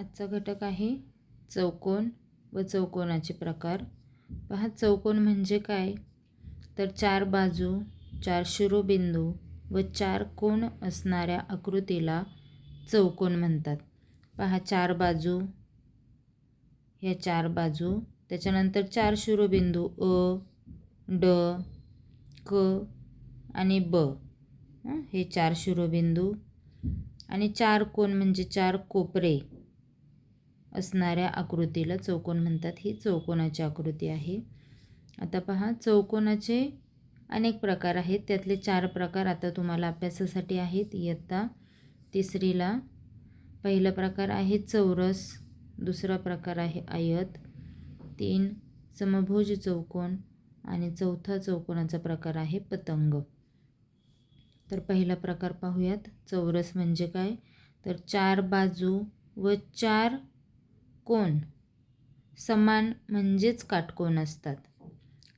आजचा घटक आहे चौकोन व चौकोनाचे प्रकार. पहा चौकोन म्हणजे काय? तर चार बाजू चार शिरोबिंदू व चार कोण असणाऱ्या आकृतीला चौकोन म्हणतात. पहा चार बाजू ह्या चार बाजू त्याच्यानंतर चार शिरोबिंदू अ ड क आणि ब. हे चार शिरोबिंदू. आणि चार कोण म्हणजे चार कोपरे. असणाऱ्या आकृतीला चौकोन म्हणतात. ही चौकोनाची आकृती आहे. आता पहा चौकोनाचे अनेक प्रकार आहेत. त्यातले चार प्रकार आता तुम्हाला अभ्यासासाठी आहेत. इयत्ता तिसरीला पहिला प्रकार आहे चौरस दुसरा प्रकार आहे आयत तीन समभोज चौकोन आणि चौथा चौकोनाचा प्रकार आहे पतंग. तर पहिला प्रकार पाहूयात. चौरस म्हणजे काय? तर चार बाजू व चार कोण समान म्हणजेच काटकोन असतात.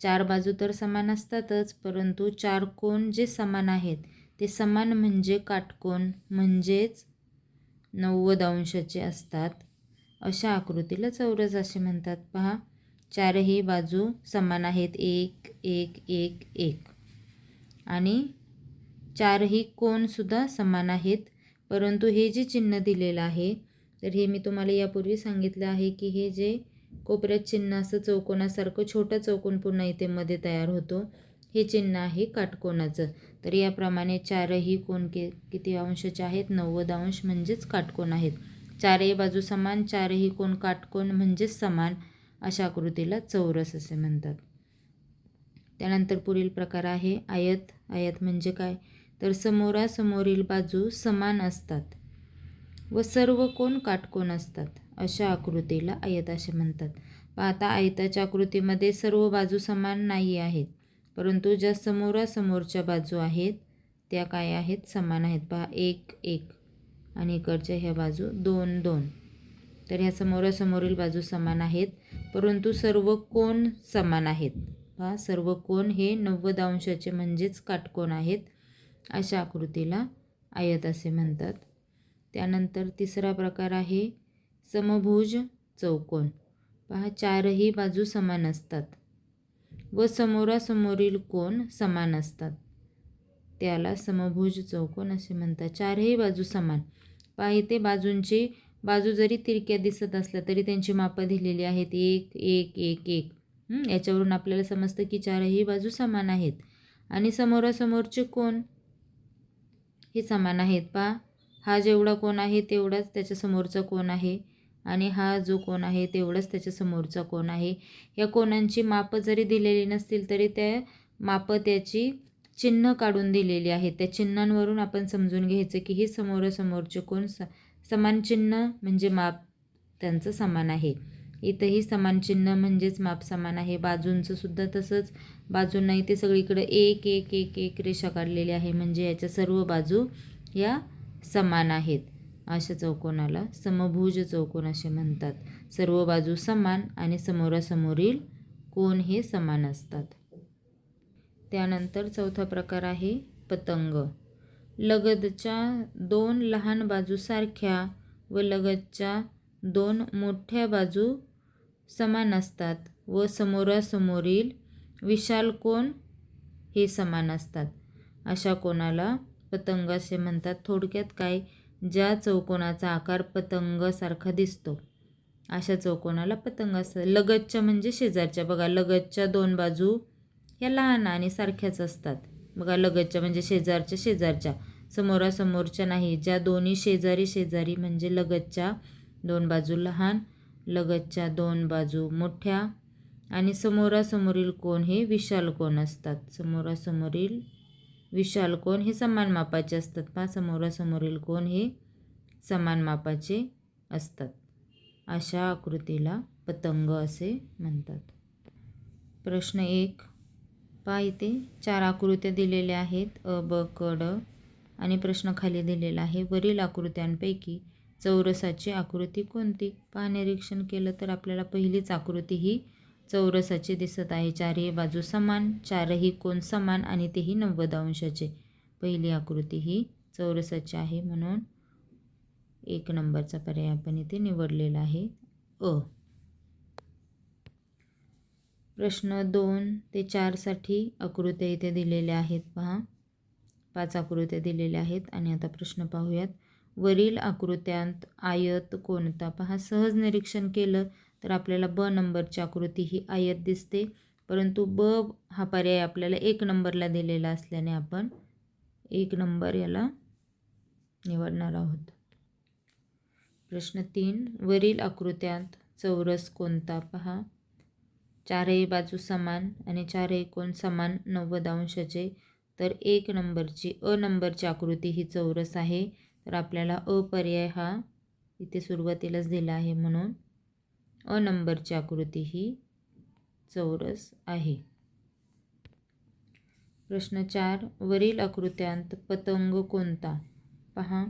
चार बाजू तर समान असतातच परंतु चार कोण जे समान आहेत ते समान म्हणजे काटकोन म्हणजेच नव्वद अंशाचे असतात. अशा आकृतीला चौरस असे म्हणतात. पहा चारही बाजू समान आहेत. एक एक एक एक. आणि चारही कोणसुद्धा समान आहेत परंतु हे जे चिन्ह दिलेलं आहे तर हे मी तुम्हाला यापूर्वी सांगितलं आहे की हे जे कोपऱ्यात चिन्ह असं चौकोनासारखं छोटं चौकोन पुन्हा इथे मध्ये तयार होतो हे चिन्ह आहे काटकोनाचं. तर याप्रमाणे चारही कोण के किती अंशाचे आहेत? नव्वद अंश म्हणजेच काटकोण आहेत. चारही बाजू समान चारही कोण काटकोन म्हणजेच समान अशा आकृतीला चौरस असे म्हणतात. त्यानंतर पुढील प्रकार आहे आयत. आयत म्हणजे काय? तर समोरासमोरील बाजू समान असतात. व सर्व कोण काटकोन असतात अशा आकृतीला आयत असे म्हणतात. पाहता आयताच्या आकृतीमध्ये सर्व बाजू समान नाही आहेत परंतु ज्या समोरासमोरच्या बाजू आहेत त्या काय आहेत? समान आहेत. पहा एक एक आणि इकडच्या ह्या बाजू दोन दोन. तर ह्या समोरासमोरील बाजू समान आहेत परंतु सर्व कोण समान आहेत? पहा सर्व कोण हे नव्वद अंशाचे म्हणजेच काटकोन आहेत अशा आकृतीला आयत असे म्हणतात. त्यानंतर तिसरा प्रकार आहे समभुज चौकोन. पहा चारही बाजू समान असतात व समोरासमोरील कोण समान असतात. त्याला समभुज चौकोन असे म्हणतात. चारही बाजू समान. पहा इथे बाजूंची बाजू जरी तिरक्या दिसत असल्या तरी त्यांची मापं दिलेली आहेत. एक एक एक एक. याच्यावरून आपल्याला समजतं की चारही बाजू समान आहेत. आणि समोरासमोरचे कोण हे समान आहेत. पहा हा जेवढा कोण आहे तेवढाच त्याच्या समोरचा कोण आहे आणि हा जो कोण आहे तेवढाच त्याच्या समोरचा कोण आहे. या कोणांची मापं जरी दिलेली नसतील तरी त्या मापं त्याची चिन्ह काढून दिलेली आहेत. त्या चिन्हांवरून आपण समजून घ्यायचं की हे समोरासमोरचे कोण स समान चिन्ह म्हणजे माप त्यांचं समान आहे. इथंही समान चिन्ह म्हणजेच माप समान आहे. बाजूंचं सुद्धा तसंच. बाजूंना इथे सगळीकडे एक एक एक एक रेषा काढलेली आहे. म्हणजे याच्या सर्व बाजू या समान आहेत. अशा चौकोनाला समभुज चौकोन असे म्हणतात. सर्व बाजू समान आणि समोरासमोरील कोण हे समान असतात. त्यानंतर चौथा प्रकार आहे पतंग. लगतच्या दोन लहान बाजू सारख्या व लगतच्या दोन मोठ्या बाजू समान असतात व समोरासमोरील विशाल कोण हे समान असतात. अशा कोणाला पतंग असे म्हणतात. थोडक्यात काय? ज्या चौकोनाचा आकार पतंगासारखा दिसतो. अशा चौकोनाला पतंग असतात लगतच्या म्हणजे शेजारच्या. बघा लगतच्या दोन बाजू ह्या लहान आणि सारख्याच असतात. बघा लगतच्या म्हणजे शेजारच्या शेजारच्या. समोरासमोरच्या नाही. ज्या दोन्ही शेजारी शेजारी म्हणजे लगतच्या दोन बाजू लहान लगतच्या दोन बाजू मोठ्या आणि समोरासमोरील कोण? हे विशाल कोण असतात? समोरासमोरील विशाल कोण? हे समान मापाचे असतात पहा. समोरासमोरील कोण हे समान मापाचे असतात. अशा आकृतीला पतंग असे म्हणतात. प्रश्न एक. पहा इथे. चार आकृत्या दिलेल्या आहेत. अ ब क ड आणि प्रश्न खाली दिलेला आहे. वरील आकृत्यांपैकी चौरसाची आकृती कोणती? पहा निरीक्षण केलं तर आपल्याला पहिलीच आकृती ही चौरसाची दिसत आहे. चारही बाजू समान चारही कोण समान आणि तेही नव्वद अंशाचे. पहिली आकृती ही चौरसाची आहे म्हणून एक नंबरचा पर्याय आपण इथे निवडलेला आहे. अ. प्रश्न दोन ते चारसाठी आकृत्या इथे दिलेल्या आहेत. पहा. पाच आकृत्या दिलेल्या आहेत आणि आता प्रश्न पाहूयात. वरील आकृत्यांत आयत कोणता? पहा. सहज निरीक्षण केलं. तर आपल्याला ब नंबरची आकृती ही आयत दिसते. परंतु ब हा पर्याय आपल्याला एक नंबरला दिलेला असल्याने आपण एक नंबर याला निवडणार आहोत. प्रश्न तीन वरील आकृत्यांत चौरस कोणता पहा. चारही बाजू समान आणि चारही कोण समान नव्वद अंशाचे. तर एक नंबरची अ नंबरची आकृती ही चौरस आहे. तर आपल्याला अ पर्याय हा इथे सुरुवातीलाच दिला आहे म्हणून अ नंबरची आकृती ही चौरस आहे. प्रश्न चार वरील आकृत्यांत पतंग कोणता? पहा.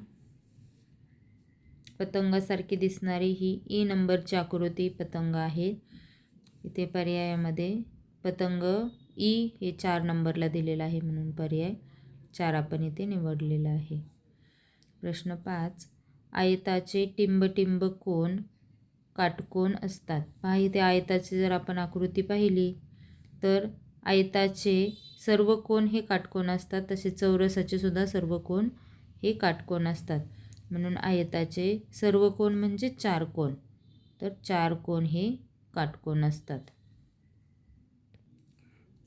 पतंगासारखी दिसणारी ही ई नंबरची आकृती पतंग आहे. इथे पर्यायामध्ये पतंग ई हे चार नंबरला दिलेलं आहे म्हणून पर्याय चार आपण इथे निवडलेला आहे. प्रश्न पाच आयताचे टिंबटिंब कोण काटकोन असतात. पहा इथे आयताची जर आपण आकृती पाहिली तर आयताचे सर्व कोण हे काटकोन असतात. तसे चौरसाचे सुद्धा सर्व कोण हे काटकोन असतात. म्हणून आयताचे सर्व कोण म्हणजे चार कोण तर चार कोण हे काटकोन असतात.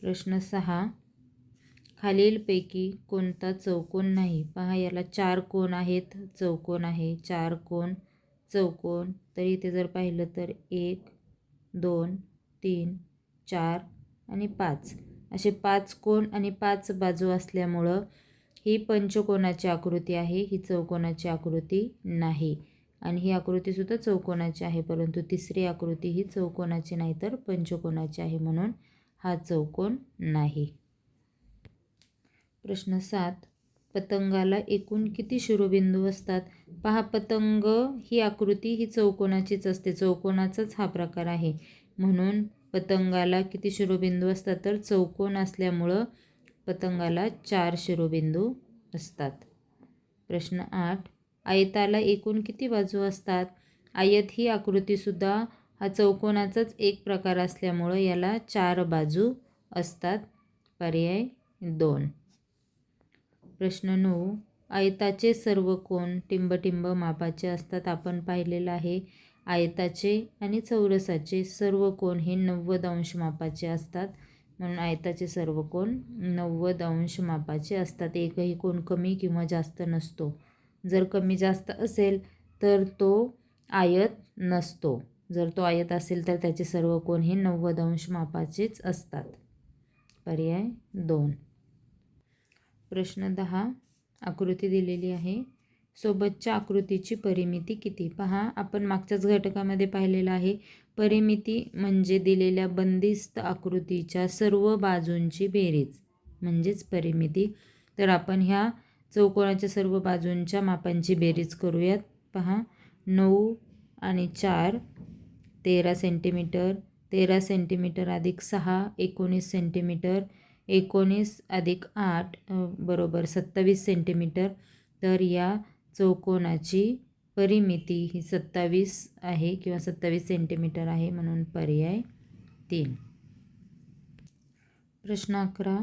प्रश्न सहा. खालीलपैकी कोणता चौकोन नाही. पहा याला चार कोण आहेत. चौकोन आहे चार कोण चौकोन. तर इथे जर पाहिलं तर एक दोन तीन चार आणि पाच. असे पाच कोण आणि पाच बाजू असल्यामुळं ही पंचकोनाची आकृती आहे. ही चौकोनाची आकृती नाही. आणि ही आकृतीसुद्धा चौकोनाची आहे. परंतु तिसरी आकृती ही चौकोनाची नाही तर पंचकोनाची आहे म्हणून हा चौकोन नाही. प्रश्न सात. पतंगाला एकूण किती शिरोबिंदू असतात? पहा पतंग ही आकृती ही चौकोनाचीच असते. चौकोनाचाच हा प्रकार आहे. म्हणून पतंगाला किती शिरोबिंदू असतात? तर चौकोन असल्यामुळं पतंगाला चार शिरोबिंदू असतात. प्रश्न आठ. आयताला एकूण किती बाजू असतात? आयत ही आकृतीसुद्धा हा चौकोनाचाच एक प्रकार असल्यामुळं याला चार बाजू असतात. पर्याय दोन. प्रश्न नऊ. आयताचे सर्व कोण टिंबटिंब मापाचे असतात. आपण पाहिलेलं आहे. आयताचे आणि चौरसाचे सर्व कोण हे नव्वद अंश मापाचे असतात. म्हणून आयताचे सर्व कोण नव्वद अंश मापाचे असतात. एकही कोण कमी किंवा जास्त नसतो. जर कमी जास्त असेल तर तो आयत नसतो. जर तो आयत असेल तर त्याचे सर्व कोण हे नव्वद अंश मापाचेच असतात. पर्याय दोन. प्रश्न दहा. आकृती दिलेली आहे. सोबतच्या आकृतीची परिमिती किती? पहा आपण मागच्याच घटकामध्ये पाहिलेलं आहे. परिमिती म्हणजे दिलेल्या बंदिस्त आकृतीच्या सर्व बाजूंची बेरीज म्हणजेच परिमिती. तर आपण ह्या चौकोनाच्या सर्व बाजूंच्या मापांची बेरीज करूयात. पहा नऊ आणि चार तेरा सेंटीमीटर तेरा सेंटीमीटर अधिक सहा एकोणीस सेंटीमीटर एकोणीस अधिक आठ बरोबर सत्तावीस सेंटीमीटर तर या चौकोनाची परिमिती ही सत्तावीस आहे किंवा सत्तावीस सेंटीमीटर आहे म्हणून पर्याय तीन. प्रश्न अकरा.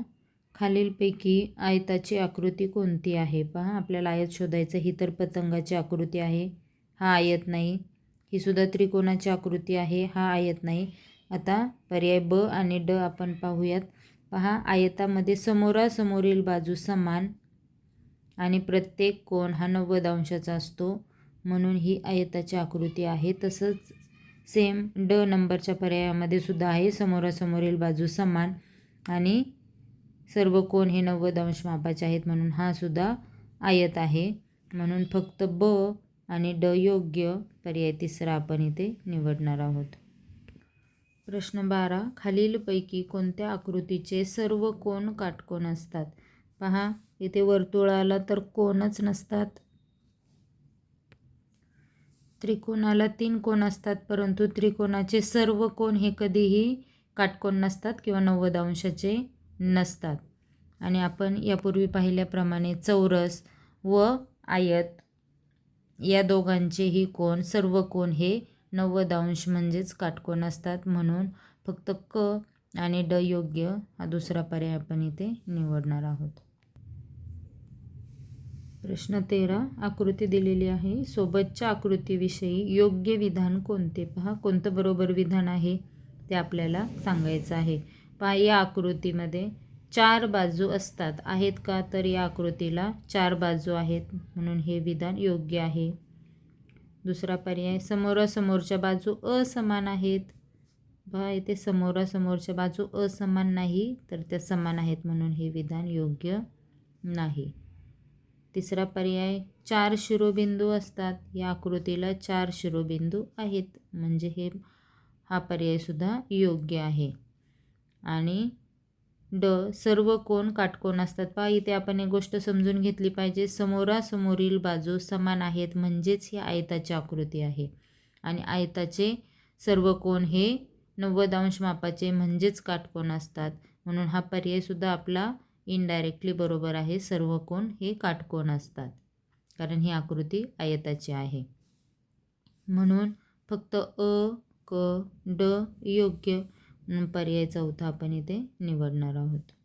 खालीलपैकी आयताची आकृती कोणती आहे? पहा आपल्याला आयत शोधायचं ही तर पतंगाची आकृती आहे. हा आयत नाही. ही सुद्धा त्रिकोणाची आकृती आहे हा आयत नाही. आता पर्याय ब आणि ड आपण पाहूयात. पहा आयतामध्ये समोरासमोरील बाजू समान आणि प्रत्येक कोण हा नव्वद अंशाचा असतो. म्हणून ही आयताची आकृती आहे. तसंच सेम ड नंबरच्या पर्यायामध्ये सुद्धा आहे. समोरासमोरील बाजू समान आणि सर्व कोण हे नव्वद अंश मापाचे आहेत. म्हणून हा सुद्धा आयत आहे. म्हणून फक्त ब आणि ड योग्य पर्याय तिसरा आपण इथे निवडणार आहोत. प्रश्न बारा. खालीलपैकी कोणत्या आकृतीचे सर्व कोण काटकोन असतात? पहा इथे वर्तुळाला तर कोणच नसतात? त्रिकोणाला तीन कोण असतात परंतु त्रिकोणाचे सर्व कोण हे कधीही काटकोन नसतात किंवा नव्वद अंशाचे नसतात. आणि आपण यापूर्वी पाहिल्याप्रमाणे चौरस व आयत या दोघांचेही कोण सर्व कोण हे नव्वद अंश म्हणजेच काटकोन असतात म्हणून फक्त क आणि ड योग्य हा दुसरा पर्याय आपण इथे निवडणार आहोत. प्रश्न तेरा आकृती दिलेली आहे. सोबतच्या आकृतीविषयी योग्य विधान कोणते? पहा कोणतं बरोबर विधान आहे ते आपल्याला सांगायचं आहे. पहा या आकृतीमध्ये चार बाजू असतात. आहेत का? तर या आकृतीला चार बाजू आहेत म्हणून हे विधान योग्य आहे. दुसरा पर्याय समोरासमोरच्या बाजू असमान आहेत. बघा इथे समोरासमोरच्या बाजू असमान नाही तर त्या समान आहेत म्हणून हे विधान योग्य नाही. तिसरा पर्याय चार शिरोबिंदू असतात. या आकृतीला चार शिरोबिंदू आहेत. म्हणजे हे हा पर्यायसुद्धा योग्य आहे. आणि ड सर्व कोण काटकोन असतात. पहा इथे आपण एक गोष्ट समजून घेतली पाहिजे. समोरासमोरील बाजू समान आहेत म्हणजेच ही आयताची आकृती आहे. आणि आयताचे सर्व कोण हे नव्वद अंश मापाचे म्हणजेच काटकोन असतात. म्हणून हा पर्यायसुद्धा आपला इनडायरेक्टली बरोबर आहे. सर्व कोण हे काटकोन असतात. कारण ही आकृती आयताची आहे. म्हणून फक्त अ क ड योग्य पर्याय चौथा आपण इथे निवडणार आहोत.